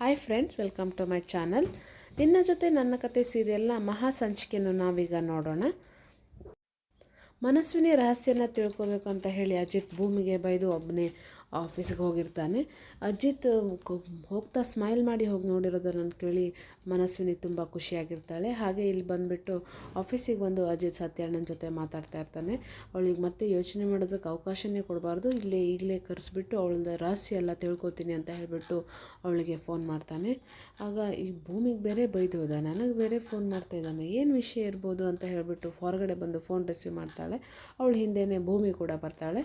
Hi friends welcome to my channel ನಿನ್ನ ಜೊತೆ ನನ್ನ ಕತೆ ಸೀರಿಯಲ್ನ ಮಹಾ ಸಂಚಿಕೆಯನ್ನು ನಾವೀಗ ನೋಡೋಣ. ಮನಸ್ವಿನಿ ರಹಸ್ಯನ ತಿಳ್ಕೊಬೇಕು ಅಂತ ಹೇಳಿ ಅಜಿತ್ ಭೂಮಿಗೆ ಬೈದು ಒಬ್ಬನೇ ಆಫೀಸ್ಗೆ ಹೋಗಿರ್ತಾನೆ. ಅಜಿತ್ ಹೋಗ್ತಾ ಸ್ಮೈಲ್ ಮಾಡಿ ಹೋಗಿ ನೋಡಿರೋದನ್ನು ಕೇಳಿ ಮನಸ್ವಿನಿ ತುಂಬ ಖುಷಿಯಾಗಿರ್ತಾಳೆ. ಹಾಗೆ ಇಲ್ಲಿ ಬಂದುಬಿಟ್ಟು ಆಫೀಸಿಗೆ ಬಂದು ಅಜಿತ್ ಸತ್ಯಣ್ಣನ ಜೊತೆ ಮಾತಾಡ್ತಾ ಇರ್ತಾನೆ. ಅವಳಿಗೆ ಮತ್ತೆ ಯೋಚನೆ ಮಾಡೋದಕ್ಕೆ ಅವಕಾಶನೇ ಕೊಡಬಾರ್ದು. ಇಲ್ಲೇ ಈಗಲೇ ಕರೆಸ್ಬಿಟ್ಟು ಅವಳದ ರಹಸ್ಯ ಎಲ್ಲ ತಿಳ್ಕೊತೀನಿ ಅಂತ ಹೇಳಿಬಿಟ್ಟು ಅವಳಿಗೆ ಫೋನ್ ಮಾಡ್ತಾನೆ. ಆಗ ಈ ಭೂಮಿಗೆ ಬೇರೆ ಬೈದು ಹೋದ ನನಗೆ ಬೇರೆ ಫೋನ್ ಮಾಡ್ತಾ ಇದ್ದಾನೆ. ಏನು ವಿಷಯ ಇರ್ಬೋದು ಅಂತ ಹೇಳಿಬಿಟ್ಟು ಹೊರಗಡೆ ಬಂದು ಫೋನ್ ರಿಸೀವ್ ಮಾಡ್ತಾಳೆ. ಅವಳು ಹಿಂದೆಯೇ ಭೂಮಿ ಕೂಡ ಬರ್ತಾಳೆ.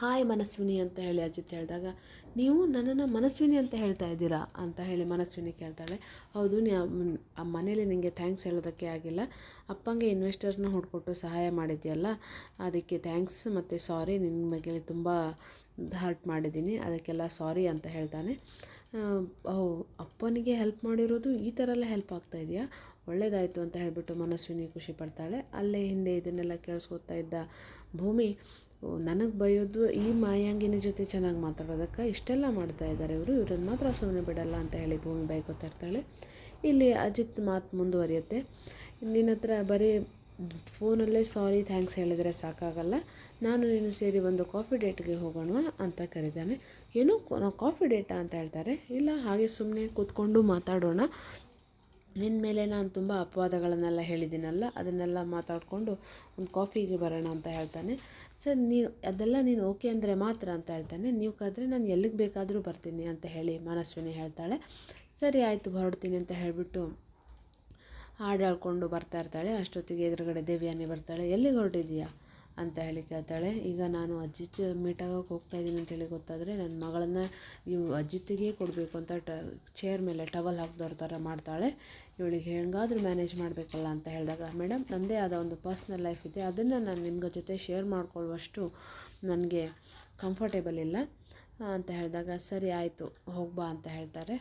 ಹಾಯ್ ಮನಸ್ವಿನಿ ಅಂತ ಹೇಳಿ ಅಜಿತ್ ಹೇಳಿದಾಗ, ನೀವು ನನ್ನನ್ನು ಮನಸ್ವಿನಿ ಅಂತ ಹೇಳ್ತಾ ಇದ್ದೀರಾ? ಅಂತ ಹೇಳಿ ಮನಸ್ವಿನಿ ಕೇಳ್ತಾಳೆ. ಹೌದು ನೀ ಆ ಮನೇಲಿ ನಿಮಗೆ ಥ್ಯಾಂಕ್ಸ್ ಹೇಳೋದಕ್ಕೆ ಆಗಿಲ್ಲ. ಅಪ್ಪಂಗೆ ಇನ್ವೆಸ್ಟರ್ನ ಹುಡ್ಕೊಟ್ಟು ಸಹಾಯ ಮಾಡಿದ್ಯಲ್ಲ, ಅದಕ್ಕೆ ಥ್ಯಾಂಕ್ಸ್ ಮತ್ತು ಸಾರಿ ನಿನ್ನ ಬಗ್ಗೆ ತುಂಬ ಹರ್ಟ್ ಮಾಡಿದ್ದೀನಿ, ಅದಕ್ಕೆಲ್ಲ ಸಾರಿ ಅಂತ ಹೇಳ್ತಾನೆ. ಓ, ಅಪ್ಪನಿಗೆ ಹೆಲ್ಪ್ ಮಾಡಿರೋದು ಈ ಥರ ಎಲ್ಲ ಹೆಲ್ಪ್ ಆಗ್ತಾ ಇದೆಯಾ? ಒಳ್ಳೇದಾಯಿತು ಅಂತ ಹೇಳಿಬಿಟ್ಟು ಮನಸ್ವಿನಿ ಖುಷಿ ಪಡ್ತಾಳೆ. ಅಲ್ಲೇ ಹಿಂದೆ ಇದನ್ನೆಲ್ಲ ಕೇಳಿಸ್ಕೊತಾ ಇದ್ದ ಭೂಮಿ ನನಗೆ ಬೈಯೋದು ಈ ಮಾಯಾಂಗಿನ ಜೊತೆ ಚೆನ್ನಾಗಿ ಮಾತಾಡೋದಕ್ಕೆ ಇಷ್ಟೆಲ್ಲ ಮಾಡ್ತಾ ಇದ್ದಾರೆ ಇವರು. ಇವ್ರನ್ನ ಮಾತ್ರ ಸುಮ್ಮನೆ ಬಿಡಲ್ಲ ಅಂತ ಹೇಳಿ ಭೂಮಿ ಬೈಕೋತಾ ಇರ್ತಾಳೆ. ಇಲ್ಲಿ ಅಜಿತ್ ಮಾತು ಮುಂದುವರಿಯುತ್ತೆ. ನಿನ್ನ ಹತ್ರ ಬರೀ ಫೋನಲ್ಲೇ ಸಾರಿ, ಥ್ಯಾಂಕ್ಸ್ ಹೇಳಿದರೆ ಸಾಕಾಗಲ್ಲ. ನಾನು ನೀನು ಸೇರಿ ಒಂದು ಕಾಫಿ ಡೇಟ್ಗೆ ಹೋಗೋಣ ಅಂತ ಕರೀತಾನೆ ಏನು ಕಾಫಿ ಡೇಟಾ ಅಂತ ಹೇಳ್ತಾರೆ. ಇಲ್ಲ, ಹಾಗೆ ಸುಮ್ಮನೆ ಕೂತ್ಕೊಂಡು ಮಾತಾಡೋಣ. ನಿನ್ನ ಮೇಲೆ ನಾನು ತುಂಬ ಅಪವಾದಗಳನ್ನೆಲ್ಲ ಹೇಳಿದ್ದೀನಲ್ಲ, ಅದನ್ನೆಲ್ಲ ಮಾತಾಡಿಕೊಂಡು ಒಂದು ಕಾಫಿಗೆ ಬರೋಣ ಅಂತ ಹೇಳ್ತಾನೆ. ಸರ್ ನೀವು ಅದೆಲ್ಲ ನೀನು ಓಕೆ ಅಂದರೆ ಮಾತ್ರ ಅಂತ ಹೇಳ್ತಾನೆ. ನೀವು ಕಾದರೆ ನಾನು ಎಲ್ಲಿಗೆ ಬೇಕಾದರೂ ಬರ್ತೀನಿ ಅಂತ ಹೇಳಿ ಮನಸ್ವಿನಿ ಹೇಳ್ತಾಳೆ. ಸರಿ ಆಯಿತು, ಹೊರಡ್ತೀನಿ ಅಂತ ಹೇಳಿಬಿಟ್ಟು ಹಾಡು ಹೇಳ್ಕೊಂಡು ಬರ್ತಾ ಇರ್ತಾಳೆ. ಅಷ್ಟೊತ್ತಿಗೆ ಎದುರುಗಡೆ ದೇವಿಯಾನಿ ಬರ್ತಾಳೆ. ಎಲ್ಲಿಗೆ ಹೊರಟಿದೀಯಾ ಅಂತ ಹೇಳಿ ಕೇಳ್ತಾಳೆ. ಈಗ ನಾನು ಅಜ್ಜಿ ಮೀಟ್ ಆಗೋಕೆ ಹೋಗ್ತಾ ಇದ್ದೀನಿ ಅಂತೇಳಿ ಗೊತ್ತಾದರೆ ನನ್ನ ಮಗಳನ್ನು ಇವು ಅಜ್ಜಿತ್ತಿಗೆ ಕೊಡಬೇಕು ಅಂತ ಟ ಚೇರ್ ಮೇಲೆ ಟವಲ್ ಹಾಕ್ದವ್ರ ಥರ ಮಾಡ್ತಾಳೆ. ಇವಳಿಗೆ ಹೇಗಾದ್ರೂ ಮ್ಯಾನೇಜ್ ಮಾಡಬೇಕಲ್ಲ ಅಂತ ಹೇಳಿದಾಗ ಮೇಡಮ್ ನನ್ನದೇ ಆದ ಒಂದು ಪರ್ಸ್ನಲ್ ಲೈಫ್ ಇದೆ. ಅದನ್ನು ನಾನು ನಿಮ್ಮ ಜೊತೆ ಶೇರ್ ಮಾಡ್ಕೊಳ್ಳುವಷ್ಟು ನನಗೆ ಕಂಫರ್ಟೇಬಲ್ ಇಲ್ಲ. ಅಂತ ಹೇಳಿದಾಗ, ಸರಿ, ಆಯಿತು ಹೋಗ್ಬಾ ಅಂತ ಹೇಳ್ತಾರೆ.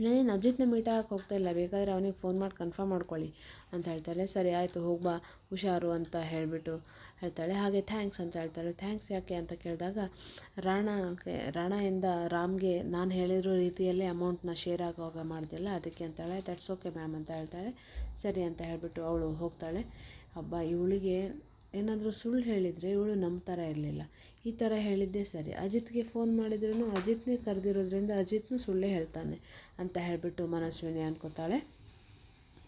ನಾನೇನು ಅಜಿತ್ನ ಮೀಟ್ ಆಗಕ್ಕೆ ಹೋಗ್ತಾ ಇಲ್ಲ. ಬೇಕಾದರೆ ಅವನಿಗೆ ಫೋನ್ ಮಾಡಿ ಕನ್ಫರ್ಮ್ ಮಾಡ್ಕೊಳ್ಳಿ ಅಂತ ಹೇಳ್ತಾಳೆ. ಸರಿ, ಆಯಿತು ಹೋಗ್ಬಾ ಹುಷಾರು ಅಂತ ಹೇಳಿಬಿಟ್ಟು ಹೇಳ್ತಾಳೆ. ಹಾಗೆ, ಥ್ಯಾಂಕ್ಸ್ ಅಂತ ಹೇಳ್ತಾಳೆ. ಥ್ಯಾಂಕ್ಸ್ ಯಾಕೆ? ಅಂತ ಕೇಳಿದಾಗ, ರಾಣ ರಾಣಯಿಂದ ರಾಮ್ಗೆ ನಾನು ಹೇಳಿರೋ ರೀತಿಯಲ್ಲೇ ಅಮೌಂಟ್ನ ಶೇರ್ ಆಗುವಾಗ ಮಾಡಿದೆಲ್ಲ ಅದಕ್ಕೆ ಅಂತಾಳೆ ದಟ್ಸ್ ಓಕೆ ಮ್ಯಾಮ್ ಅಂತ ಹೇಳ್ತಾಳೆ. ಸರಿ ಅಂತ ಹೇಳಿಬಿಟ್ಟು ಅವಳು ಹೋಗ್ತಾಳೆ. ಹಬ್ಬ ಇವಳಿಗೆ ಏನಾದರೂ ಸುಳ್ಳು ಹೇಳಿದರೆ ಇವಳು ನಮ್ಮ ಥರ ಇರಲಿಲ್ಲ. ಈ ಥರ ಹೇಳಿದ್ದೆ ಸರಿ. ಅಜಿತ್ಗೆ ಫೋನ್ ಮಾಡಿದ್ರೂ ಅಜಿತ್ನೇ ಕರೆದಿರೋದ್ರಿಂದ ಅಜಿತ್ನೂ ಸುಳ್ಳೇ ಹೇಳ್ತಾನೆ ಅಂತ ಹೇಳಿಬಿಟ್ಟು ಮನಸ್ವಿನಿ ಅನ್ಕೋತಾಳೆ.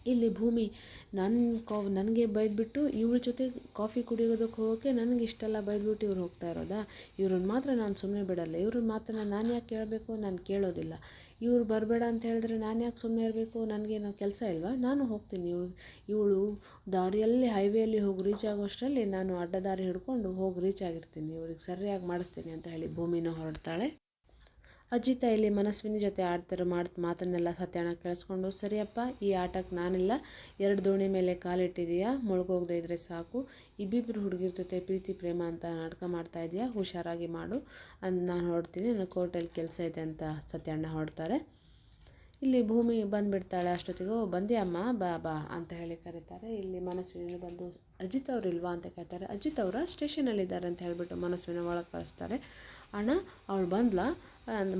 ಇಲ್ಲಿ ಭೂಮಿ ನನ್ನ ಕಾ, ನನಗೆ ಬೈದ್ಬಿಟ್ಟು ಇವಳ ಜೊತೆ ಕಾಫಿ ಕುಡಿಯೋದಕ್ಕೆ ಹೋಗೋಕ್ಕೆ ನನಗೆ ಇಷ್ಟೆಲ್ಲ ಬೈದ್ಬಿಟ್ಟು ಇವ್ರು ಹೋಗ್ತಾ ಇರೋದಾ? ಇವ್ರನ್ನ ಮಾತ್ರ ನಾನು ಸುಮ್ಮನೆ ಬಿಡಲ್ಲ. ಇವ್ರನ್ನ ಮಾತ್ರ ನಾನು ಯಾಕೆ ಕೇಳಬೇಕು ನಾನು ಕೇಳೋದಿಲ್ಲ. ಇವ್ರು ಬರಬೇಡ ಅಂತ ಹೇಳಿದ್ರೆ ನಾನು ಯಾಕೆ ಸುಮ್ಮನೆ ಇರಬೇಕು? ನನಗೇನೋ ಕೆಲಸ ಇಲ್ವಾ? ನಾನು ಹೋಗ್ತೀನಿ. ಇವಳು ಇವಳು ದಾರಿಯಲ್ಲಿ, ಹೈವೇಯಲ್ಲಿ ಹೋಗಿ ರೀಚ್ ಆಗೋಷ್ಟರಲ್ಲಿ ನಾನು ಅಡ್ಡದಾರಿ ಹಿಡ್ಕೊಂಡು ಹೋಗಿ ರೀಚ್ ಆಗಿರ್ತೀನಿ. ಇವ್ರಿಗೆ ಸರಿಯಾಗಿ ಮಾಡಿಸ್ತೀನಿ ಅಂತ ಹೇಳಿ ಭೂಮಿನೂ ಹೊರಡ್ತಾಳೆ. ಅಜಿತ ಇಲ್ಲಿ ಮನಸ್ವಿನಿ ಜೊತೆ ಆಡ್ತಿರೋ ಮಾಡ್, ಮಾತನ್ನೆಲ್ಲ ಸತ್ಯಾಣ ಕೇಳಿಸ್ಕೊಂಡು, ಸರಿಯಪ್ಪ, ಈ ಆಟಕ್ಕೆ ನಾನಿಲ್ಲ. ಎರಡು ದೋಣಿ ಮೇಲೆ ಕಾಲಿಟ್ಟಿದೀಯಾ? ಮುಳುಗೋಗದೆ ಇದ್ರೆ ಸಾಕು. ಇಬ್ಬಿಬ್ಬರು ಹುಡುಗಿರ ಜೊತೆ ಪ್ರೀತಿ, ಪ್ರೇಮ ಅಂತ ನಾಟಕ ಮಾಡ್ತಾ ಇದೆಯಾ? ಹುಷಾರಾಗಿ ಮಾಡು. ಅಂತ ನಾನು ಹೊರಡ್ತೀನಿ. ನನ್ನ ಕೋರ್ಟಲ್ಲಿ ಕೆಲಸ ಇದೆ ಅಂತ ಸತ್ಯಣ್ಣ ಹೊಡ್ತಾರೆ ಇಲ್ಲಿ ಭೂಮಿ ಬಂದುಬಿಡ್ತಾಳೆ ಅಷ್ಟೊತ್ತಿಗೂ. ಓ ಅಮ್ಮ? ಬಾ ಬಾ ಅಂತ ಹೇಳಿ ಕರೀತಾರೆ. ಇಲ್ಲಿ ಮನಸ್ವಿನ ಬಂದು, ಅಜಿತ್ ಅವರು ಇಲ್ವಾ? ಅಂತ ಕೇಳ್ತಾರೆ. ಅಜಿತ್ ಅವರ? ಸ್ಟೇಷನಲ್ಲಿದ್ದಾರೆ ಅಂತ ಹೇಳಿಬಿಟ್ಟು ಮನಸ್ವಿನ ಒಳಗೆ ಕಳಿಸ್ತಾರೆ. ಅಣ್ಣ, ಅವಳು ಬಂದ್ಲ.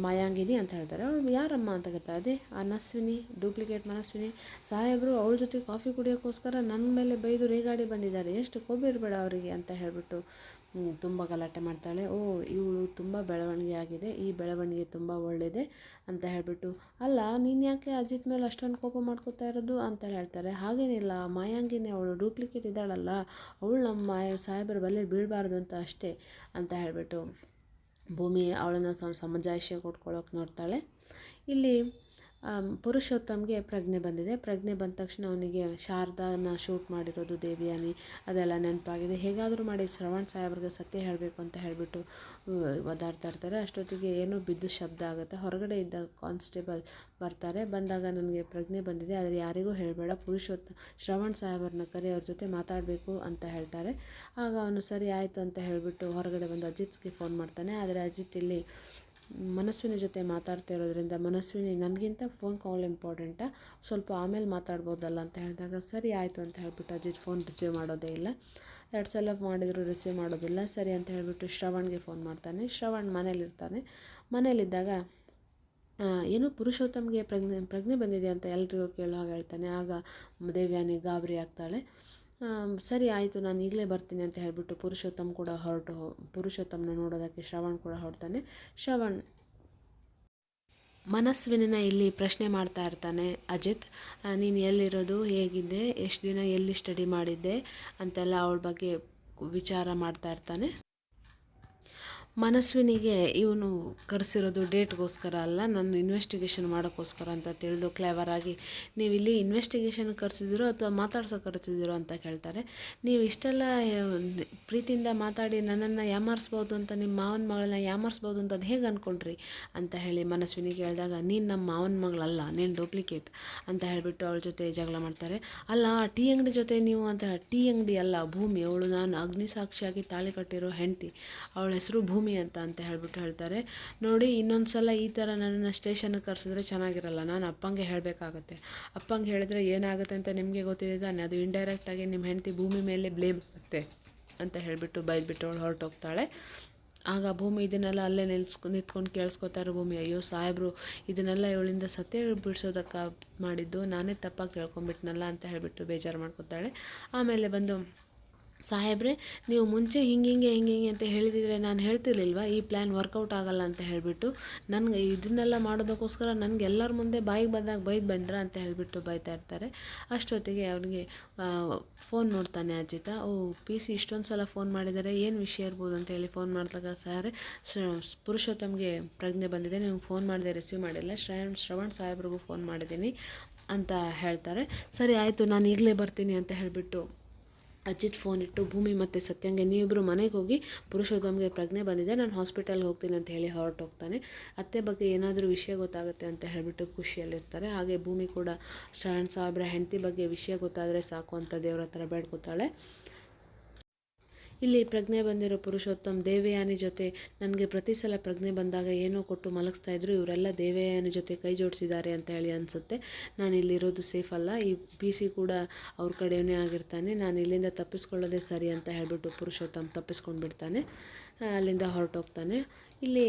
ಮಾಯಾಂಗಿನಿ ಅಂತ ಹೇಳ್ತಾರೆ. ಅವಳು, ಯಾರಮ್ಮ ಅಂತ ಗೊತ್ತಾ? ಅದೇ ಅನಸ್ವಿನಿ ಡೂಪ್ಲಿಕೇಟ್ ಮನಸ್ವಿನಿ. ಸಾಹೇಬರು, ಅವಳ ಜೊತೆ ಕಾಫಿ ಕುಡಿಯೋಕ್ಕೋಸ್ಕರ ನನ್ನ ಮೇಲೆ ಬೈದು ರೇಗಾಡಿ ಬಂದಿದ್ದಾರೆ. ಎಷ್ಟು ಕೊಬ್ಬಿರಬೇಡ ಅವರಿಗೆ ಅಂತ ಹೇಳಿಬಿಟ್ಟು ತುಂಬ ಗಲಾಟೆ ಮಾಡ್ತಾಳೆ. ಓ, ಇವಳು ತುಂಬ ಬೆಳವಣಿಗೆ ಆಗಿದೆ. ಈ ಬೆಳವಣಿಗೆ ತುಂಬ ಒಳ್ಳೆಯದೆ ಅಂತ ಹೇಳಿಬಿಟ್ಟು, ಅಲ್ಲ, ನೀನು ಯಾಕೆ ಅಜಿತ್ ಮೇಲೆ ಅಷ್ಟೊಂದು ಕೋಪ ಮಾಡ್ಕೋತಾ ಇರೋದು ಅಂತ ಹೇಳ್ತಾರೆ. ಹಾಗೇನಿಲ್ಲ, ಮಾಯಾಂಗಿನೇ ಅವಳು ಡೂಪ್ಲಿಕೇಟ್ ಇದ್ದಾಳಲ್ಲ, ಅವಳು ನಮ್ಮ ಸಾಹೇಬರ ಬಲ್ಲಿ ಬೀಳಬಾರ್ದು ಅಂತ ಅಷ್ಟೇ ಅಂತ ಹೇಳಿಬಿಟ್ಟು ಭೂಮಿ ಅವಳನ್ನು ಸಮ ಸಮಜಾಯಿಷಿ ಕೊಟ್ಕೊಳ್ಳೋಕೆ ನೋಡ್ತಾಳೆ. ಇಲ್ಲಿ ಪುರುಷೋತ್ತಮ್ಗೆ ಪ್ರಜ್ಞೆ ಬಂದಿದೆ. ಪ್ರಜ್ಞೆ ಬಂದ ತಕ್ಷಣ ಅವನಿಗೆ ಶಾರದಾನ ಶೂಟ್ ಮಾಡಿರೋದು, ದೇವಿಯಾನಿ, ಅದೆಲ್ಲ ನೆನಪಾಗಿದೆ. ಹೇಗಾದರೂ ಮಾಡಿ ಶ್ರವಣ್ ಸಾಹೇಬ್ರಿಗೆ ಸತ್ಯ ಹೇಳಬೇಕು ಅಂತ ಹೇಳಿಬಿಟ್ಟು ಒದಾಡ್ತಾ ಇರ್ತಾರೆ. ಅಷ್ಟೊತ್ತಿಗೆ ಏನೋ ಬಿದ್ದು ಶಬ್ದ ಆಗುತ್ತೆ. ಹೊರಗಡೆ ಇದ್ದ ಕಾನ್ಸ್ಟೇಬಲ್ ಬರ್ತಾರೆ. ಬಂದಾಗ ನನಗೆ ಪ್ರಜ್ಞೆ ಬಂದಿದೆ. ಆದರೆ ಯಾರಿಗೂ ಹೇಳಬೇಡ. ಪುರುಷೋತ್ತ, ಶ್ರವಣ್ ಸಾಹೇಬರನ್ನ ಕರೆ ಅವ್ರ ಜೊತೆ ಮಾತಾಡಬೇಕು ಅಂತ ಹೇಳ್ತಾರೆ. ಆಗ ಅವನು ಸರಿ ಆಯಿತು ಅಂತ ಹೇಳಿಬಿಟ್ಟು ಹೊರಗಡೆ ಬಂದು ಅಜಿತ್ಗೆ ಫೋನ್ ಮಾಡ್ತಾನೆ. ಆದರೆ ಅಜಿತ್ ಇಲ್ಲಿ ಮನಸ್ವಿನಿ ಜೊತೆ ಮಾತಾಡ್ತಾ ಇರೋದ್ರಿಂದ ಮನಸ್ವಿನಿ ನನಗಿಂತ ಫೋನ್ ಕಾಲ್ ಇಂಪಾರ್ಟೆಂಟಾ ಸ್ವಲ್ಪ ಆಮೇಲೆ ಮಾತಾಡ್ಬೋದಲ್ಲ ಅಂತ ಹೇಳಿದಾಗ, ಸರಿ ಆಯಿತು ಅಂತ ಹೇಳಿಬಿಟ್ಟು ಅಜಿತ್ ಫೋನ್ ರಿಸೀವ್ ಮಾಡೋದೇ ಇಲ್ಲ. ಎರಡು ಸಲ ಮಾಡಿದರೂ ರಿಸೀವ್ ಮಾಡೋದಿಲ್ಲ. ಸರಿ ಅಂತ ಹೇಳಿಬಿಟ್ಟು ಶ್ರವಣ್ಗೆ ಫೋನ್ ಮಾಡ್ತಾನೆ. ಶ್ರವಣ್ ಮನೇಲಿರ್ತಾನೆ. ಮನೇಲಿದ್ದಾಗ ಏನು ಪುರುಷೋತ್ತಮ್ಗೆ ಪ್ರಜ್ಞೆ ಪ್ರಜ್ಞೆ ಬಂದಿದೆ ಅಂತ ಎಲ್ರಿಗೂ ಕೇಳೋ ಹಾಗೆ ಹೇಳ್ತಾನೆ. ಆಗ ದೇವ್ಯಾನಿ ಗಾಬರಿ ಆಗ್ತಾಳೆ. ಸರಿ ಆಯಿತು, ನಾನು ಈಗಲೇ ಬರ್ತೀನಿ ಅಂತ ಹೇಳಿಬಿಟ್ಟು ಪುರುಷೋತ್ತಮ್ ಕೂಡ ಹೊರಟು ಪುರುಷೋತ್ತಮನ ನೋಡೋದಕ್ಕೆ ಶ್ರವಣ್ ಕೂಡ ಹೊರಡ್ತಾನೆ. ಶ್ರವಣ್ ಮನಸ್ವಿನ ಇಲ್ಲಿ ಪ್ರಶ್ನೆ ಮಾಡ್ತಾ ಇರ್ತಾನೆ, ಅಜಿತ್ ನೀನು ಎಲ್ಲಿರೋದು ಹೇಗಿದ್ದೆ ಎಷ್ಟು ದಿನ ಎಲ್ಲಿ ಸ್ಟಡಿ ಮಾಡಿದ್ದೆ? ಅಂತೆಲ್ಲ ಅವಳ ಬಗ್ಗೆ ವಿಚಾರ ಮಾಡ್ತಾ ಇರ್ತಾನೆ. ಮನಸ್ವಿನಿಗೆ ಇವನು ಕರೆಸಿರೋದು ಡೇಟ್ಗೋಸ್ಕರ ಅಲ್ಲ, ನನ್ನ ಇನ್ವೆಸ್ಟಿಗೇಷನ್ ಮಾಡೋಕ್ಕೋಸ್ಕರ ಅಂತ ತಿಳಿದು ಕ್ಲೇವರಾಗಿ ನೀವು ಇಲ್ಲಿ ಇನ್ವೆಸ್ಟಿಗೇಷನ್ ಕರೆಸಿದಿರೋ ಅಥವಾ ಮಾತಾಡ್ಸೋ ಕರೆಸಿದಿರೋ ಅಂತ ಕೇಳ್ತಾರೆ. ನೀವು ಇಷ್ಟೆಲ್ಲ, ಪ್ರೀತಿಯಿಂದ ಮಾತಾಡಿ ನನ್ನನ್ನು ಯಾಮಾರಿಸ್ಬೋದು ಅಂತ, ನಿಮ್ಮ ಮಾವನ ಮಗಳನ್ನ ಯಾಮಾರಿಸ್ಬೋದು ಅಂತ ಅದು ಹೇಗೆ ಅಂದ್ಕೊಂಡ್ರಿ ಅಂತ ಹೇಳಿ ಮನಸ್ವಿನಿಗೆ ಹೇಳಿದಾಗ, ನೀನು ನಮ್ಮ ಮಾವನ ಮಗಳಲ್ಲ, ನೀನು ಡೂಪ್ಲಿಕೇಟ್ ಅಂತ ಹೇಳಿಬಿಟ್ಟು ಅವಳ ಜೊತೆ ಜಗಳ ಮಾಡ್ತಾರೆ. ಅಲ್ಲ ಟೀ ಅಂಗಡಿ ಜೊತೆ ನೀವು ಅಂತ ಟೀ ಅಂಗಡಿ ಅಲ್ಲ, ಭೂಮಿ, ಅವಳು ನಾನು ಅಗ್ನಿ ಸಾಕ್ಷಿಯಾಗಿ ತಾಳಿ ಕಟ್ಟಿರೋ ಹೆಂಡತಿ, ಅವಳ ಹೆಸರು ಭೂಮಿ ಅಂತ ಅಂತ ಹೇಳ್ಬಿಟ್ಟು ಹೇಳ್ತಾರೆ. ನೋಡಿ ಇನ್ನೊಂದು ಸಲ ಈ ಥರ ನನ್ನನ್ನು ಸ್ಟೇಷನ್ಗೆ ಕರೆಸಿದ್ರೆ ಚೆನ್ನಾಗಿರಲ್ಲ. ನಾನು ಅಪ್ಪಂಗೆ ಹೇಳಬೇಕಾಗತ್ತೆ. ಅಪ್ಪಂಗೆ ಹೇಳಿದ್ರೆ ಏನಾಗುತ್ತೆ ಅಂತ ನಿಮಗೆ ಗೊತ್ತಿದೆ ತಾನೆ ಅದು ಇಂಡೈರೆಕ್ಟಾಗಿ ನಿಮ್ಮ ಹೆಂಡತಿ ಭೂಮಿ ಮೇಲೆ ಬ್ಲೇಮ್ ಆಗುತ್ತೆ ಅಂತ ಹೇಳಿಬಿಟ್ಟು ಬೈದ್ಬಿಟ್ಟು ಅವಳು ಹೊರಟೋಗ್ತಾಳೆ. ಆಗ ಭೂಮಿ ಇದನ್ನೆಲ್ಲ ಅಲ್ಲೇ ನಿಲ್ಸ್ಕೊ, ನಿಂತ್ಕೊಂಡು ಕೇಳಿಸ್ಕೊತಾರೆ ಭೂಮಿ, ಅಯ್ಯೋ ಸಾಹೇಬರು, ಇದನ್ನೆಲ್ಲ ಇವಳಿಂದ ಸತ್ಯ ಬಿಡಿಸೋದಕ್ಕೆ ಮಾಡಿದ್ದು ನಾನೇ ತಪ್ಪಾಗಿ ಕೇಳ್ಕೊಂಬಿಟ್ನಲ್ಲ ಅಂತ ಹೇಳಿಬಿಟ್ಟು ಬೇಜಾರು ಮಾಡ್ಕೊತಾಳೆ. ಆಮೇಲೆ ಬಂದು ಸಾಹೇಬ್ರೆ, ನೀವು ಮುಂಚೆ ಹಿಂಗೆ ಹಿಂಗೆ ಹಿಂಗೆ ಹಿಂಗೆ ಅಂತ ಹೇಳಿದಿದ್ರೆ ನಾನು ಹೇಳ್ತಿರ್ಲಿಲ್ವಾ? ಈ ಪ್ಲ್ಯಾನ್ ವರ್ಕೌಟ್ ಆಗಲ್ಲ ಅಂತ ಹೇಳಿಬಿಟ್ಟು ನನಗೆ ಇದನ್ನೆಲ್ಲ ಮಾಡೋದಕ್ಕೋಸ್ಕರ ನನಗೆ ಎಲ್ಲರ ಮುಂದೆ ಬಾಯಿಗೆ ಬಂದಾಗ ಬೈದು ಬಂದ್ರ ಅಂತ ಹೇಳಿಬಿಟ್ಟು ಬೈತಾ ಇರ್ತಾರೆ. ಅಷ್ಟೊತ್ತಿಗೆ ಅವನಿಗೆ ಫೋನ್ ನೋಡ್ತಾನೆ ಅಜಿತ. ಓ ಪಿ ಸಿ ಇಷ್ಟೊಂದು ಸಲ ಫೋನ್ ಮಾಡಿದರೆ, ಏನು ವಿಷಯ ಇರ್ಬೋದು ಅಂತ ಹೇಳಿ ಫೋನ್ ಮಾಡಿದಾಗ ಸಾರೆ ಪುರುಷೋತ್ತಮ್ಗೆ ಪ್ರಜ್ಞೆ ಬಂದಿದೆ, ನೀವು ಫೋನ್ ಮಾಡಿದೆ ರಿಸೀವ್ ಮಾಡಿಲ್ಲ, ಶ್ರವಣ್ ಶ್ರವಣ್ ಸಾಹೇಬ್ರಿಗೂ ಫೋನ್ ಮಾಡಿದ್ದೀನಿ ಅಂತ ಹೇಳ್ತಾರೆ. ಸರಿ, ಆಯಿತು, ನಾನು ಈಗಲೇ ಬರ್ತೀನಿ ಅಂತ ಹೇಳಿಬಿಟ್ಟು ಅಜಿತ್ ಫೋನ್ ಇಟ್ಟು, ಭೂಮಿ ಮತ್ತು ಸತ್ಯಂಗೆ ನೀವಿಬ್ಬರು ಮನೆಗೆ ಹೋಗಿ ಪುರುಷೋತ್ತಮ್ಗೆ ಪ್ರಜ್ಞೆ ಬಂದಿದೆ, ನಾನು ಹಾಸ್ಪಿಟಲ್ಗೆ ಹೋಗ್ತೀನಿ ಅಂತ ಹೇಳಿ ಹೊರಟು ಹೋಗ್ತಾನೆ. ಅತ್ತೆ ಬಗ್ಗೆ ಏನಾದರೂ ವಿಷಯ ಗೊತ್ತಾಗುತ್ತೆ ಅಂತ ಹೇಳಿಬಿಟ್ಟು ಖುಷಿಯಲ್ಲಿರ್ತಾರೆ. ಹಾಗೆ ಭೂಮಿ ಕೂಡ ಸ್ಟ್ಯಾಂಡ್ ಸಾಹೇಬ್ರ, ಹೆಂಡತಿ ಬಗ್ಗೆ ವಿಷಯ ಗೊತ್ತಾದರೆ ಸಾಕು ಅಂತ ದೇವ್ರ ಹತ್ರ ಬೇಡ್ಕೊತಾಳೆ. ಇಲ್ಲಿ ಪ್ರಜ್ಞೆ ಬಂದಿರೋ ಪುರುಷೋತ್ತಮ್ ದೇವಯಾನಿ ಜೊತೆ ನನಗೆ ಪ್ರತಿ ಸಲ ಪ್ರಜ್ಞೆ ಬಂದಾಗ ಏನೋ ಕೊಟ್ಟು ಮಲಗಿಸ್ತಾ ಇದ್ರು, ಇವರೆಲ್ಲ ದೇವಯಾನಿ ಜೊತೆ ಕೈ ಜೋಡಿಸಿದ್ದಾರೆ ಅಂತ ಹೇಳಿ ಅನಿಸುತ್ತೆ. ನಾನು ಇಲ್ಲಿರೋದು ಸೇಫ್ ಅಲ್ಲ. ಈ ಪಿ ಸಿ ಕೂಡ ಅವ್ರ ಕಡೆಯೇ ಆಗಿರ್ತಾನೆ. ನಾನು ಇಲ್ಲಿಂದ ತಪ್ಪಿಸ್ಕೊಳ್ಳೋದೇ ಸರಿ ಅಂತ ಹೇಳಿಬಿಟ್ಟು ಪುರುಷೋತ್ತಮ್ ತಪ್ಪಿಸ್ಕೊಂಡು ಬಿಡ್ತಾನೆ ಅಲ್ಲಿಂದ ಹೊರಟೋಗ್ತಾನೆ. ಇಲ್ಲಿ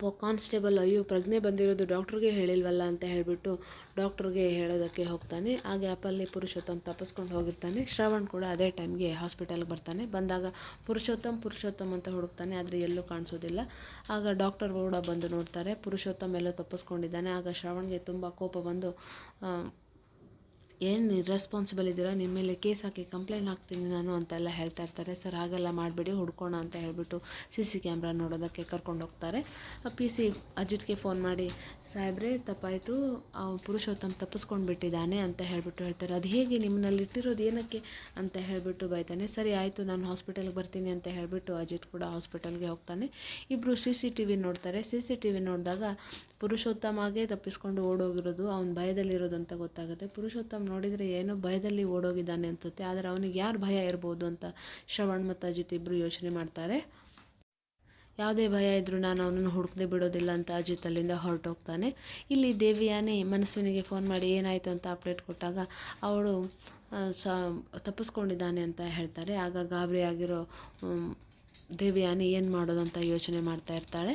ಪೊ, ಕಾನ್ಸ್ಟೇಬಲ್ ಅಯ್ಯೋ ಪ್ರಜ್ಞೆ ಬಂದಿರೋದು ಡಾಕ್ಟ್ರಿಗೆ ಹೇಳಿಲ್ವಲ್ಲ ಅಂತ ಹೇಳಿಬಿಟ್ಟು ಡಾಕ್ಟ್ರಿಗೆ ಹೇಳೋದಕ್ಕೆ ಹೋಗ್ತಾನೆ. ಆ ಗ್ಯಾಪಲ್ಲಿ ಪುರುಷೋತ್ತಮ್ ತಪ್ಪಿಸ್ಕೊಂಡು ಹೋಗಿರ್ತಾನೆ. ಶ್ರವಣ್ ಕೂಡ ಅದೇ ಟೈಮ್ಗೆ ಹಾಸ್ಪಿಟಲ್ಗೆ ಬರ್ತಾನೆ. ಬಂದಾಗ ಪುರುಷೋತ್ತಮ್ ಪುರುಷೋತ್ತಮ್ ಅಂತ ಹುಡುಕ್ತಾನೆ. ಆದರೆ ಎಲ್ಲೂ ಕಾಣಿಸೋದಿಲ್ಲ. ಆಗ ಡಾಕ್ಟರ್ ಕೂಡ ಬಂದು ನೋಡ್ತಾರೆ. ಪುರುಷೋತ್ತಮ್ ಎಲ್ಲೋ ತಪ್ಪಿಸ್ಕೊಂಡಿದ್ದಾನೆ. ಆಗ ಶ್ರವಣ್ಗೆ ತುಂಬ ಕೋಪ ಬಂದು ಏನು ರೆಸ್ಪಾನ್ಸಿಬಲ್ ಇದ್ದೀರಾ ನಿಮ್ಮ ಮೇಲೆ ಕೇಸ್ ಹಾಕಿ ಕಂಪ್ಲೇಂಟ್ ಹಾಕ್ತೀನಿ ನಾನು ಅಂತೆಲ್ಲ ಹೇಳ್ತಾ ಇರ್ತಾರೆ. ಸರ್ ಹಾಗೆಲ್ಲ ಮಾಡಬೇಡಿ, ಹುಡ್ಕೋಣ ಅಂತ ಹೇಳಿಬಿಟ್ಟು ಸಿ ಸಿ ಕ್ಯಾಮ್ರಾ ನೋಡೋದಕ್ಕೆ ಕರ್ಕೊಂಡು ಹೋಗ್ತಾರೆ. ಪಿ ಸಿ ಅಜಿತ್ಗೆ ಫೋನ್ ಮಾಡಿ, ಸಾಹೇಬ್ರೆ, ತಪ್ಪಾಯಿತು. ಪುರುಷೋತ್ತಮ್ ತಪ್ಪಿಸ್ಕೊಂಡು ಬಿಟ್ಟಿದ್ದಾನೆ ಅಂತ ಹೇಳಿಬಿಟ್ಟು ಹೇಳ್ತಾರೆ. ಅದು ಹೇಗೆ ನಿಮ್ಮನ್ನಲ್ಲಿ ಇಟ್ಟಿರೋದು, ಏನಕ್ಕೆ? ಅಂತ ಹೇಳಿಬಿಟ್ಟು ಬೈತಾನೆ. ಸರಿ, ಆಯಿತು, ನಾನು ಹಾಸ್ಪಿಟಲ್ಗೆ ಬರ್ತೀನಿ ಅಂತ ಹೇಳಿಬಿಟ್ಟು ಅಜಿತ್ ಕೂಡ ಹಾಸ್ಪಿಟಲ್ಗೆ ಹೋಗ್ತಾನೆ. ಇಬ್ಬರು ಸಿ ಸಿ ಟಿ ವಿ ನೋಡ್ತಾರೆ. ಸಿ ಸಿ ಟಿ ವಿ ನೋಡಿದಾಗ ಪುರುಷೋತ್ತಮಾಗೆ ತಪ್ಪಿಸ್ಕೊಂಡು ಓಡೋಗಿರೋದು ಅವ್ನು ಭಯದಲ್ಲಿರೋದು ಅಂತ ಗೊತ್ತಾಗುತ್ತೆ. ಪುರುಷೋತ್ತಮ್ ನೋಡಿದರೆ ಏನೋ ಭಯದಲ್ಲಿ ಓಡೋಗಿದ್ದಾನೆ ಅನ್ಸುತ್ತೆ. ಆದರೆ ಅವನಿಗೆ ಯಾರು ಭಯ ಇರ್ಬೋದು ಅಂತ ಶ್ರವಣ್ ಮತ್ತು ಅಜಿತ್ ಇಬ್ಬರು ಯೋಚನೆ ಮಾಡ್ತಾರೆ. ಯಾವುದೇ ಭಯ ಇದ್ದರೂ ನಾನು ಅವನನ್ನು ಹುಡುಕದೆ ಬಿಡೋದಿಲ್ಲ ಅಂತ ಅಜಿತ್ ಅಲ್ಲಿಂದ ಹೊರಟೋಗ್ತಾನೆ. ಇಲ್ಲಿ ದೇವಿಯಾನಿ ಮನಸ್ವಿನಿಗೆ ಫೋನ್ ಮಾಡಿ ಏನಾಯಿತು ಅಂತ ಅಪ್ಡೇಟ್ ಕೊಟ್ಟಾಗ ಅವಳು ಸ, ತಪ್ಪಿಸ್ಕೊಂಡಿದ್ದಾನೆ ಅಂತ ಹೇಳ್ತಾರೆ. ಆಗ ಗಾಬರಿ ಆಗಿರೋ ದೇವಿಯಾನಿ ಏನು ಮಾಡೋದು ಅಂತ ಯೋಚನೆ ಮಾಡ್ತಾ ಇರ್ತಾಳೆ.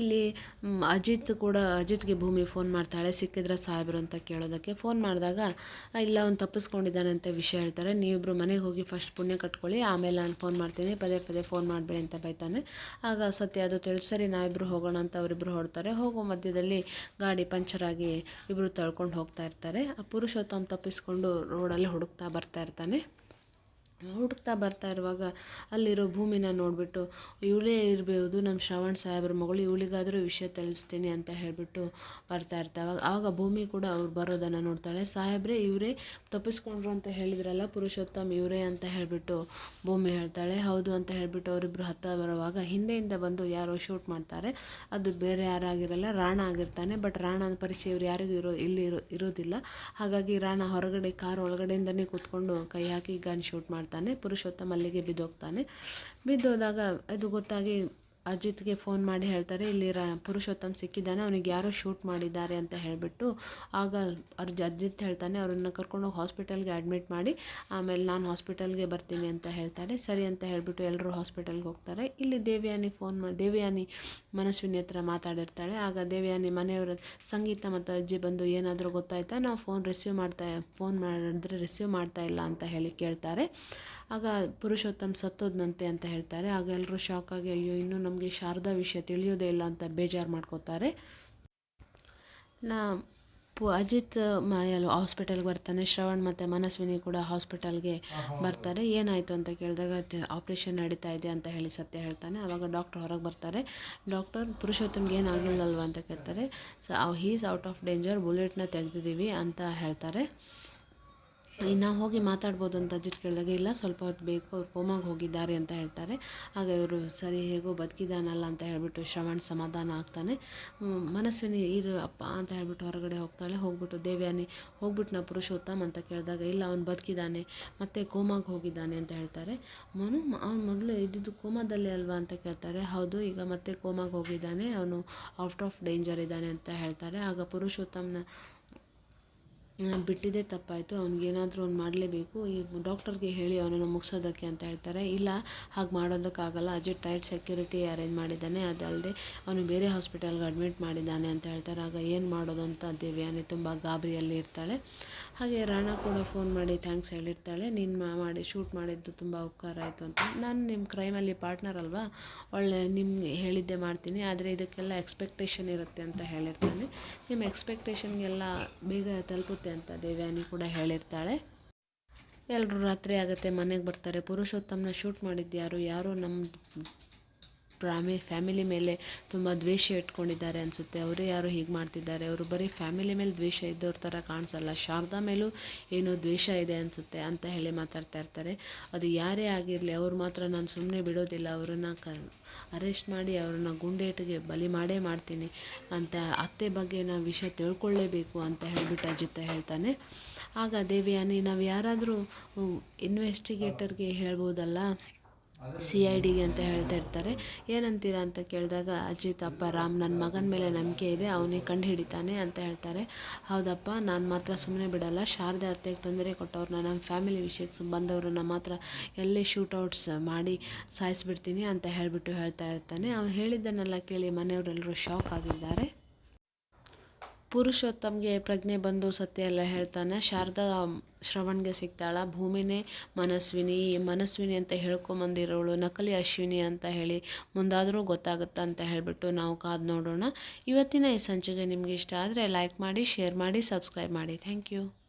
ಇಲ್ಲಿ ಅಜಿತ್ ಕೂಡ, ಅಜಿತ್ಗೆ ಭೂಮಿ ಫೋನ್ ಮಾಡ್ತಾಳೆ. ಸಿಕ್ಕಿದ್ರೆ ಸಾಹೇಬ್ರು ಅಂತ ಕೇಳೋದಕ್ಕೆ ಫೋನ್ ಮಾಡಿದಾಗ ಇಲ್ಲ, ಅವ್ನು ತಪ್ಪಿಸ್ಕೊಂಡಿದ್ದಾನೆ ಅಂತ ವಿಷಯ ಹೇಳ್ತಾರೆ. ನೀವಿಬ್ಬರು ಮನೆಗೆ ಹೋಗಿ ಫಸ್ಟ್ ಪುಣ್ಯ ಕಟ್ಕೊಳ್ಳಿ, ಆಮೇಲೆ ನಾನು ಫೋನ್ ಮಾಡ್ತೀನಿ. ಪದೇ ಪದೇ ಫೋನ್ ಮಾಡಬೇಡಿ ಅಂತ ಬೈತಾನೆ. ಆಗ ಸತ್ಯ ಅದು ತಿಳಿದು, ಸರಿ ನಾವಿಬ್ಬರು ಹೋಗೋಣ ಅಂತ ಅವರಿಬ್ಬರು ಹೊರಡ್ತಾರೆ. ಹೋಗೋ ಮಧ್ಯದಲ್ಲಿ ಗಾಡಿ ಪಂಚರ್ ಆಗಿ ಇಬ್ಬರು ತಳ್ಕೊಂಡು ಹೋಗ್ತಾ ಇರ್ತಾರೆ. ಆ ಪುರುಷೋತ್ತಮ್ ತಪ್ಪಿಸ್ಕೊಂಡು ರೋಡಲ್ಲಿ ಹುಡುಕ್ತಾ ಬರ್ತಾ ಇರ್ತಾನೆ. ಹುಡುಕ್ತಾ ಬರ್ತಾ ಇರುವಾಗ ಅಲ್ಲಿರೋ ಭೂಮಿನ ನೋಡಿಬಿಟ್ಟು, ಇವಳೇ ಇರಬಹುದು ನಮ್ಮ ಶ್ರವಣ್ ಸಾಹೇಬ್ರ ಮಗಳು, ಇವಳಿಗಾದರೂ ವಿಷಯ ತಿಳಿಸ್ತೀನಿ ಅಂತ ಹೇಳಿಬಿಟ್ಟು ಬರ್ತಾ ಇರ್ತಾವಾಗ ಆವಾಗ ಭೂಮಿ ಕೂಡ ಅವ್ರು ಬರೋದನ್ನು ನೋಡ್ತಾಳೆ. ಸಾಹೇಬ್ರೆ, ಇವರೇ ತಪ್ಪಿಸ್ಕೊಂಡ್ರು ಅಂತ ಹೇಳಿದ್ರಲ್ಲ, ಪುರುಷೋತ್ತಮ್ ಇವರೇ ಅಂತ ಹೇಳಿಬಿಟ್ಟು ಭೂಮಿ ಹೇಳ್ತಾಳೆ. ಹೌದು ಅಂತ ಹೇಳಿಬಿಟ್ಟು ಅವರಿಬ್ಬರು ಹತ್ತ ಬರುವಾಗ ಹಿಂದೆಯಿಂದ ಬಂದು ಯಾರೋ ಶೂಟ್ ಮಾಡ್ತಾರೆ. ಅದು ಬೇರೆ ಯಾರಾಗಿರಲ್ಲ ರಾಣ ಆಗಿರ್ತಾನೆ. ಬಟ್ ರಾಣನ ಪರಿಚಯ ಇವ್ರು ಯಾರಿಗೂ ಇರೋ, ಇಲ್ಲಿ ಇರೋ, ಇರೋದಿಲ್ಲ. ಹಾಗಾಗಿ ರಾಣ ಹೊರಗಡೆ, ಕಾರ್ ಒಳಗಡೆಯಿಂದನೇ ಕೂತ್ಕೊಂಡು ಕೈ ಹಾಕಿ ಗನ್ ಶೂಟ್ ಮಾಡ್ತಾನೆ ಪುರುಷೋತ್ತಮ ಅಲ್ಲಿಗೆ ಬಿದ್ದೋಗ್ತಾನೆ. ಬಿದ್ದೋದಾಗ ಅದು ಗೊತ್ತಾಗಿ ಅಜಿತ್ಗೆ ಫೋನ್ ಮಾಡಿ ಹೇಳ್ತಾರೆ, ಇಲ್ಲಿ ರ, ಪುರುಷೋತ್ತಮ್ ಸಿಕ್ಕಿದ್ದಾನೆ, ಅವನಿಗೆ ಯಾರೋ ಶೂಟ್ ಮಾಡಿದ್ದಾರೆ ಅಂತ ಹೇಳಿಬಿಟ್ಟು ಆಗ ಅವ್ರ ಅಜಿತ್ ಹೇಳ್ತಾನೆ, ಅವ್ರನ್ನ ಕರ್ಕೊಂಡೋಗಿ ಹಾಸ್ಪಿಟಲ್ಗೆ ಅಡ್ಮಿಟ್ ಮಾಡಿ, ಆಮೇಲೆ ನಾನು ಹಾಸ್ಪಿಟಲ್ಗೆ ಬರ್ತೀನಿ ಅಂತ ಹೇಳ್ತಾರೆ. ಸರಿ ಅಂತ ಹೇಳಿಬಿಟ್ಟು ಎಲ್ಲರೂ ಹಾಸ್ಪಿಟಲ್ಗೆ ಹೋಗ್ತಾರೆ. ಇಲ್ಲಿ ದೇವಯಾನಿ ಫೋನ್ ಮಾಡಿ ದೇವಯಾನಿ ಮನಸ್ವಿನಿ ಹತ್ರ ಮಾತಾಡಿರ್ತಾಳೆ. ಆಗ ದೇವಯಾನಿ ಮನೆಯವರ ಸಂಗೀತ ಮತ್ತು ಅಜ್ಜಿ ಬಂದು ಏನಾದರೂ ಗೊತ್ತಾಯ್ತಾ? ನಾವು ಫೋನ್ ರಿಸೀವ್ ಮಾಡ್ತಾ ಫೋನ್ ಮಾಡಿದ್ರೆ ರಿಸೀವ್ ಮಾಡ್ತಾ ಇಲ್ಲ ಅಂತ ಹೇಳಿ ಕೇಳ್ತಾರೆ. ಆಗ ಪುರುಷೋತ್ತಮ್ ಸತ್ತೋದ್ನಂತೆ ಅಂತ ಹೇಳ್ತಾರೆ. ಆಗ ಎಲ್ಲರೂ ಶಾಕ್ ಆಗಿ, ಅಯ್ಯೋ, ಇನ್ನೂ ನಮಗೆ ಶಾರದಾ ವಿಷಯ ತಿಳಿಯೋದೇ ಇಲ್ಲ ಅಂತ ಬೇಜಾರು ಮಾಡ್ಕೋತಾರೆ. ನಾ ಪು ಅಜಿತ್ ಮ ಎಲ್ಲ ಹಾಸ್ಪಿಟಲ್ಗೆ ಬರ್ತಾನೆ, ಶ್ರವಣ್ ಮತ್ತು ಮನಸ್ವಿನಿ ಕೂಡ ಹಾಸ್ಪಿಟಲ್ಗೆ ಬರ್ತಾರೆ. ಏನಾಯಿತು ಅಂತ ಕೇಳಿದಾಗ ಆಪ್ರೇಷನ್ ನಡೀತಾ ಇದೆ ಅಂತ ಹೇಳಿ ಸತ್ಯ ಹೇಳ್ತಾನೆ. ಆವಾಗ ಡಾಕ್ಟರ್ ಹೊರಗೆ ಬರ್ತಾರೆ. ಡಾಕ್ಟರ್ ಪುರುಷೋತ್ತಮ್ಗೆ ಏನಾಗಿಲ್ಲಲ್ವ ಅಂತ ಕೇಳ್ತಾರೆ. So he's out of danger ಬುಲೆಟ್ನ ತೆಗೆದಿದ್ದೀವಿ ಅಂತ ಹೇಳ್ತಾರೆ. ಇನ್ನು ಹೋಗಿ ಮಾತಾಡ್ಬೋದು ಅಂತ ಅಜ್ಜಿ ಕೇಳಿದಾಗ, ಇಲ್ಲ, ಸ್ವಲ್ಪ ಹೊತ್ತು ಬೇಕು, ಅವ್ರು ಕೋಮಾಗೆ ಹೋಗಿದ್ದಾರೆ ಅಂತ ಹೇಳ್ತಾರೆ. ಆಗ ಇವರು, ಸರಿ, ಹೇಗೋ ಬದುಕಿದಾನಲ್ಲ ಅಂತ ಹೇಳಿಬಿಟ್ಟು ಶ್ರವಣ್ ಸಮಾಧಾನ ಆಗ್ತಾನೆ. ಮನಸ್ವಿನಿ, ಇರು, ಅಪ್ಪ ಅಂತ ಹೇಳ್ಬಿಟ್ಟು ಹೊರಗಡೆ ಹೋಗ್ತಾಳೆ. ಹೋಗ್ಬಿಟ್ಟು, ದೇವ್ಯಾನಿ ಹೋಗ್ಬಿಟ್ಟು ನಾ ಪುರುಷೋತ್ತಮ್ ಅಂತ ಕೇಳಿದಾಗ, ಇಲ್ಲ, ಅವ್ನು ಬದುಕಿದ್ದಾನೆ, ಮತ್ತೆ ಕೋಮಾಗೆ ಹೋಗಿದ್ದಾನೆ ಅಂತ ಹೇಳ್ತಾರೆ. ಮನು, ಅವ್ನು ಮೊದಲು ಇದ್ದಿದ್ದು ಕೋಮಾದಲ್ಲಿ ಅಲ್ವಾ ಅಂತ ಕೇಳ್ತಾರೆ. ಹೌದು, ಈಗ ಮತ್ತೆ ಕೋಮಾಗೆ ಹೋಗಿದ್ದಾನೆ. ಅವನು ಔಟ್ ಆಫ್ ಡೇಂಜರ್ ಇದ್ದಾನೆ ಅಂತ ಹೇಳ್ತಾರೆ. ಆಗ ಪುರುಷೋತ್ತಮ್ನ ಬಿಟ್ಟಿದ್ದೇ ತಪ್ಪಾಯಿತು. ಅವ್ನಿಗೇನಾದರೂ ಅವ್ನು ಮಾಡಲೇಬೇಕು. ಈ ಡಾಕ್ಟರ್ಗೆ ಹೇಳಿ ಅವನನ್ನು ಮುಗಿಸೋದಕ್ಕೆ ಅಂತ ಹೇಳ್ತಾರೆ. ಇಲ್ಲ, ಹಾಗೆ ಮಾಡೋದಕ್ಕಾಗಲ್ಲ. ಅಜಿತ್ ಟೈಟ್ ಸೆಕ್ಯೂರಿಟಿ ಅರೇಂಜ್ ಮಾಡಿದ್ದಾನೆ. ಅದಲ್ಲದೆ ಅವನು ಬೇರೆ ಹಾಸ್ಪಿಟಲ್ಗೆ ಅಡ್ಮಿಟ್ ಮಾಡಿದ್ದಾನೆ ಅಂತ ಹೇಳ್ತಾರೆ. ಆಗ ಏನು ಮಾಡೋದು ಅಂತ ದೇವ್ಯಾನಿ ತುಂಬ ಗಾಬರಿಯಲ್ಲಿ ಇರ್ತಾಳೆ. ಹಾಗೆ ರಾಣಾ ಕೂಡ ಫೋನ್ ಮಾಡಿ ಥ್ಯಾಂಕ್ಸ್ ಹೇಳಿರ್ತಾಳೆ. ನೀನು ಮಾಡಿ ಶೂಟ್ ಮಾಡಿದ್ದು ತುಂಬ ಉಪಕಾರ ಆಯಿತು ಅಂತ. ನಾನು ನಿಮ್ಮ ಕ್ರೈಮಲ್ಲಿ ಪಾರ್ಟ್ನರ್ ಅಲ್ವಾ? ಒಳ್ಳೆ ನಿಮ್ಗೆ ಹೇಳಿದ್ದೆ ಮಾಡ್ತೀನಿ. ಆದರೆ ಇದಕ್ಕೆಲ್ಲ ಎಕ್ಸ್ಪೆಕ್ಟೇಷನ್ ಇರುತ್ತೆ ಅಂತ ಹೇಳಿರ್ತಾನೆ. ನಿಮ್ಮ ಎಕ್ಸ್ಪೆಕ್ಟೇಷನ್ಗೆಲ್ಲ ಬೇಗ ತಲುಪುತ್ತೆ ಅಂತ ದೇವ್ಯಾನಿ ಕೂಡ ಹೇಳಿರ್ತಾಳೆ. ಎಲ್ಲರೂ ರಾತ್ರಿ ಆಗುತ್ತೆ ಮನೆಗೆ ಬರ್ತಾರೆ. ಪುರುಷೋತ್ತಮನ ಶೂಟ್ ಮಾಡಿದ್ದು ಯಾರು? ಯಾರು ನಮ್ಮ ಫ್ಯಾಮಿ ಫ್ಯಾಮಿಲಿ ಮೇಲೆ ತುಂಬ ದ್ವೇಷ ಇಟ್ಕೊಂಡಿದ್ದಾರೆ ಅನಿಸುತ್ತೆ. ಅವರೇ ಯಾರು ಹೀಗೆ ಮಾಡ್ತಿದ್ದಾರೆ? ಅವರು ಬರೀ ಫ್ಯಾಮಿಲಿ ಮೇಲೆ ದ್ವೇಷ ಇದ್ದವ್ರ ಥರ ಕಾಣಿಸಲ್ಲ. ಶಾರದಾ ಮೇಲೂ ಏನೋ ದ್ವೇಷ ಇದೆ ಅನಿಸುತ್ತೆ ಅಂತ ಹೇಳಿ ಮಾತಾಡ್ತಾ ಇರ್ತಾರೆ. ಅದು ಯಾರೇ ಆಗಿರಲಿ, ಅವ್ರು ಮಾತ್ರ ನಾನು ಸುಮ್ಮನೆ ಬಿಡೋದಿಲ್ಲ. ಅವರನ್ನು ಕ, ಅರೆಸ್ಟ್ ಮಾಡಿ ಅವ್ರನ್ನ ಗುಂಡೇಟಿಗೆ ಬಲಿ ಮಾಡೇ ಮಾಡ್ತೀನಿ ಅಂತ ಅತ್ತೆ ಬಗ್ಗೆ ನಾವು ವಿಷಯ ತಿಳ್ಕೊಳ್ಳೇಬೇಕು ಅಂತ ಹೇಳ್ಬಿಟ್ಟು ಅಜಿತ ಹೇಳ್ತಾನೆ. ಆಗ ದೇವಿಯಾನಿ, ನಾವು ಯಾರಾದರೂ ಇನ್ವೆಸ್ಟಿಗೇಟರ್ಗೆ ಹೇಳ್ಬೋದಲ್ಲ? ಸಿ ಐ ಡಿಗೆ ಅಂತ ಹೇಳ್ತಾ ಇರ್ತಾರೆ. ಏನಂತೀರಾ ಅಂತ ಕೇಳಿದಾಗ, ಅಜಿತ್ ಅಪ್ಪ, ರಾಮ್ ನನ್ನ ಮಗನ ಮೇಲೆ ನಂಬಿಕೆ ಇದೆ ಅವನಿಗೆ ಕಂಡು ಹಿಡಿತಾನೆ ಅಂತ ಹೇಳ್ತಾರೆ. ಹೌದಪ್ಪ, ನಾನು ಮಾತ್ರ ಸುಮ್ಮನೆ ಬಿಡಲ್ಲ. ಶಾರದೆ ಅತ್ತೆಗೆ ತೊಂದರೆ ಕೊಟ್ಟವ್ರನ್ನ ನಮ್ಮ ಫ್ಯಾಮಿಲಿ ವಿಷಯಕ್ಕೆ ಬಂದವ್ರನ್ನ ಮಾತ್ರ ಎಲ್ಲೇ ಶೂಟೌಟ್ಸ್ ಮಾಡಿ ಸಾಯಿಸ್ಬಿಡ್ತೀನಿ ಅಂತ ಹೇಳಿಬಿಟ್ಟು ಹೇಳ್ತಾ ಇರ್ತಾನೆ. ಅವ್ನು ಹೇಳಿದ್ದನ್ನೆಲ್ಲ ಕೇಳಿ ಮನೆಯವರೆಲ್ಲರೂ ಶಾಕ್ ಆಗಿದ್ದಾರೆ. ಪುರುಷೋತ್ತಮ್ಗೆ ಪ್ರಜ್ಞೆ ಬಂದು ಸತ್ಯ ಎಲ್ಲ ಹೇಳ್ತಾನೆ, ಶಾರದಾ ಶ್ರವಣ್ಗೆ ಸಿಗ್ತಾಳ, ಭೂಮಿನೇ ಮನಸ್ವಿನಿ ಮನಸ್ವಿನಿ ಅಂತ ಹೇಳ್ಕೊಂಬಂದಿರೋಳು, ನಕಲಿ ಅಶ್ವಿನಿ ಅಂತ ಹೇಳಿ ಮುಂದಾದರೂ ಗೊತ್ತಾಗುತ್ತಾ ಅಂತ ಹೇಳಿಬಿಟ್ಟು ನಾವು ಕಾದು ನೋಡೋಣ. ಇವತ್ತಿನ ಈ ಸಂಚಿಕೆ ನಿಮಗೆ ಇಷ್ಟ ಆದರೆ ಲೈಕ್ ಮಾಡಿ ಶೇರ್ ಮಾಡಿ ಸಬ್ಸ್ಕ್ರೈಬ್ ಮಾಡಿ. Thank you